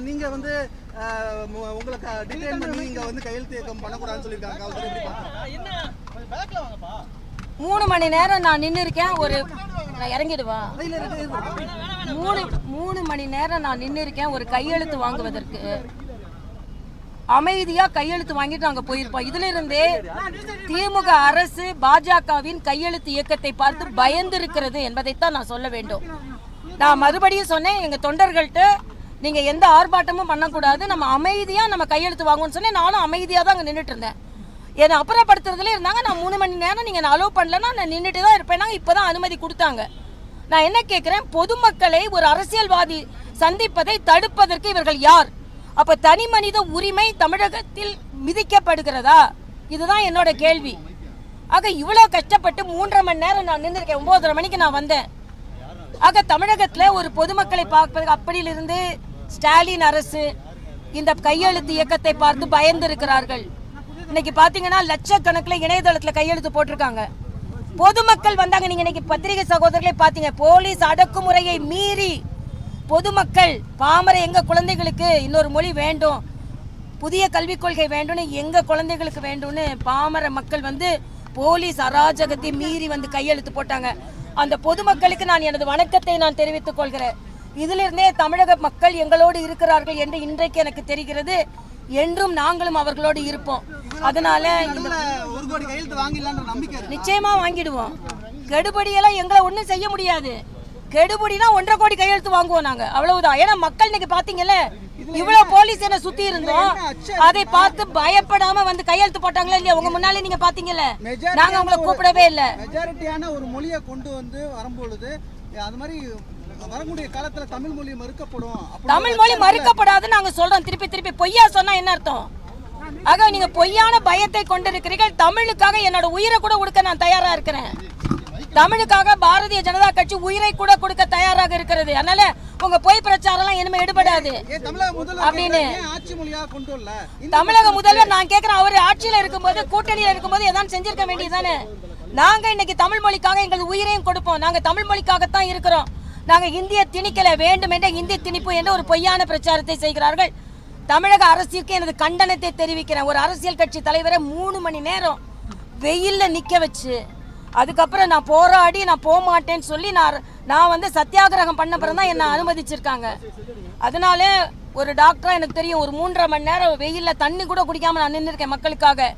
நீங்க வந்து அஹ், மு- உங்களை டிடெயின் பண்ணி இங்க வந்து கையெழுத்து இயக்கம் பண்ணக்கூடாதுன்னு சொல்லியிருக்காங்க? மூணு மணி நேரம் நான் நின்று இருக்கேன் ஒரு நான் இறங்கிடுவா. மூணு மூணு மணி நேரம் நான் நின்று இருக்கேன் ஒரு கையெழுத்து வாங்குவதற்கு. அமைதியா கையெழுத்து வாங்கிட்டு நாங்க போயிருப்போம் இதுல இருந்தே திமுக அரசு பாஜகவின் கையெழுத்து இயக்கத்தை பார்த்து பயந்திருக்கிறது என்பதைத்தான் நான் சொல்ல வேண்டும். நான் மறுபடியும் சொன்னேன் எங்க தொண்டர்கள்ட்ட நீங்கள் எந்த ஆர்ப்பாட்டமும் பண்ணக்கூடாது. நம்ம அமைதியாக நம்ம கையெழுத்து வாங்குவோம்னு சொன்னேன். நானும் அமைதியாக தான் அங்கே நின்றுட்டு இருந்தேன். என்னை அப்புறப்படுத்துறதுல இருந்தாங்க. நான் மூணு மணி நேரம் நீங்கள் நான் அலோவ் பண்ணலன்னா நான் நின்றுட்டு தான் இருப்பேன். இப்பதான் அனுமதி கொடுத்தாங்க. நான் என்ன கேட்குறேன் பொதுமக்களை ஒரு அரசியல்வாதி சந்திப்பதை தடுப்பதற்கு இவர்கள் யார்? அப்போ தனி மனித உரிமை தமிழகத்தில் மிதிக்கப்படுகிறதா? இதுதான் என்னோட கேள்வி. ஆக இவ்வளோ கஷ்டப்பட்டு மூன்றரை மணி நேரம் நான் நின்றுருக்கேன். ஒம்போதரை மணிக்கு நான் வந்தேன். ஆக தமிழகத்தில் ஒரு பொதுமக்களை பார்ப்பதற்கு அப்படியிலிருந்து ஸ்டாலின் அரசு இந்த கையெழுத்து இயக்கத்தை பார்த்து பயந்து இருக்கிறார்கள் இன்னைக்கு பாத்தீங்கன்னா லட்சக்கணக்கில் இணையதளத்துல கையெழுத்து போட்டிருக்காங்க. பொதுமக்கள் வந்தாங்க. நீங்க இன்னைக்கு பத்திரிகை சகோதரர்களை பாத்தீங்க. போலீஸ் அடக்குமுறையை மீறி பொதுமக்கள் பாமர எங்க குழந்தைகளுக்கு இன்னொரு மொழி வேண்டும் புதிய கல்விக் கொள்கை வேண்டும்னு எங்க குழந்தைகளுக்கு வேண்டும்னு பாமர மக்கள் வந்து போலீஸ் அராஜகத்தை மீறி வந்து கையெழுத்து போட்டாங்க. அந்த பொதுமக்களுக்கு நான் எனது வணக்கத்தை நான் தெரிவித்துக் கொள்கிறேன். இதிலிருந்தே தமிழக மக்கள் எங்களோடு இருக்கிறார்கள் என்று இன்றைக்கு எனக்கு தெரிகிறது. என்றும் நாங்களும் அவர்களோடு இருப்போம். அதனால. நிச்சயமா வாங்கிடுவோம். கெடுபடியெல்லாம் எங்களை ஒண்ணும் செய்ய முடியாது. கெடுபடினா ஒன்றரை கோடி கையெழுத்து வாங்குவோம் நாங்க. அவ்வளவுதான். ஏன்னா மக்கள் இன்னைக்கு பாத்தீங்கல்ல இவ்வளவு போலீஸ் என்ன சுத்தி இருந்தோம். அதை பார்த்து பயப்படாம வந்து கையெழுத்து போட்டாங்களா இல்லையா? உங்க முன்னாலே நீங்க பாத்தீங்கல்ல. நாங்க உங்களை கூப்பிடவே இல்ல. மெஜாரிட்டியான ஒரு மொழியை கொண்டு வந்து வரும்பொழுது அது மாதிரி வரக்கூடிய காலத்துல தமிழ் மொழி மறுக்கப்படும் அப்படி தமிழ் மொழி மறுக்கப்படாதுன்னு நாங்க சொல்றோம். திருப்பி திருப்பி பொய்யா சொன்னா என்ன அர்த்தம்? ஆக நீங்க பொய்யான பயத்தை கொண்டிருக்கிறீர்கள். தமிழுக்காக என்னோட உயிரை கூட கொடுக்க நான் தயாரா இருக்கிறேன். தமிழுக்காக பாரதிய ஜனதா கட்சி உயிரை கூட கொடுக்க தயாராக இருக்கிறது. அதனால உங்க பொய் பிரச்சாரம் எல்லாம் இனிமே எடுபடாது அப்படின்னு. தமிழக முதல்வர் நான் கேக்குறேன். அவர் ஆட்சியில இருக்கும்போது கூட்டணியில இருக்கும்போது ஏதாவது செஞ்சிருக்க வேண்டியதுதானே? நாங்க இன்னைக்கு தமிழ் மொழிக்காக எங்கள் உயிரையும் கொடுப்போம். நாங்க தமிழ் மொழிக்காகத்தான் இருக்கிறோம். நாங்கள் இந்திய திணிக்கலை வேண்டும் என்ற இந்திய திணிப்பு என்ற ஒரு பொய்யான பிரச்சாரத்தை செய்கிறார்கள். தமிழக அரசிற்கு எனது கண்டனத்தை தெரிவிக்கிறேன். ஒரு அரசியல் கட்சி தலைவரை மூணு மணி நேரம் வெயிலில் நிற்க வச்சு அதுக்கப்புறம் நான் போராடி நான் போக மாட்டேன்னு சொல்லி நான் நான் வந்து சத்தியாகிரகம் பண்ண பிறகு தான் என்னை அனுமதிச்சிருக்காங்க. அதனால ஒரு டாக்டராக எனக்கு தெரியும் ஒரு மூன்றரை மணி நேரம் வெயில்ல தண்ணி கூட குடிக்காமல் நான் நின்றுருக்கேன் மக்களுக்காக.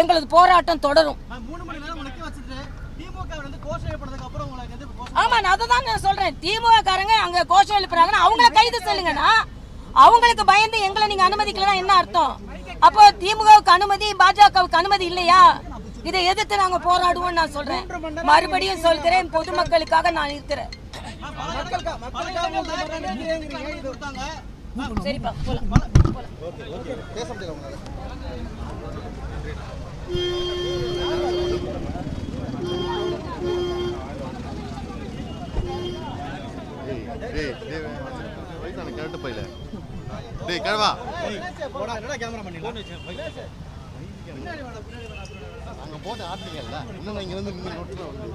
எங்களது போராட்டம் தொடரும். மூணு மணி நேரம் நிக்க வச்சுட்டு திமுக வந்து கோஷம் ஏற்பட்டதுக்கு அப்புறம் உங்களுக்கு எதிர்ப்பு கோஷம்? ஆமா நான் அதை தான் நான் சொல்றேன். திமுக காரங்க அங்க கோஷம் எழுப்புறாங்கன்னா அவங்கள கைது செல்லுங்கண்ணா. அவங்களுக்கு பயந்து எங்களை நீங்க அனுமதிக்கலன்னா என்ன அர்த்தம்? அப்போ திமுகவுக்கு அனுமதி பாஜகவுக்கு அனுமதி இல்லையா? இதை எதிர்த்து நாங்க போராடுவோம் நான் சொல்றேன். மறுபடியும் சொல்கிறேன். பொதுமக்களுக்காக நான் இருக்கிறேன். மக்களுக்கா மக்களுக்காக மூன்று மணி நேரம் நிக்கிறேங்கிறீங்க, இது கொடுத்தாங்க சரிப்பா போலாம் பேச முடியல உங்களால டேய் டேய் வயசான கிழட்டு பையில. டேய் கிழவா போடா என்னடா கேமரா பண்ணிடலாம் அங்க போட்டு ஆட்டுனீங்கல்ல இன்னும் இங்க நின்று நோட்டில் வந்து.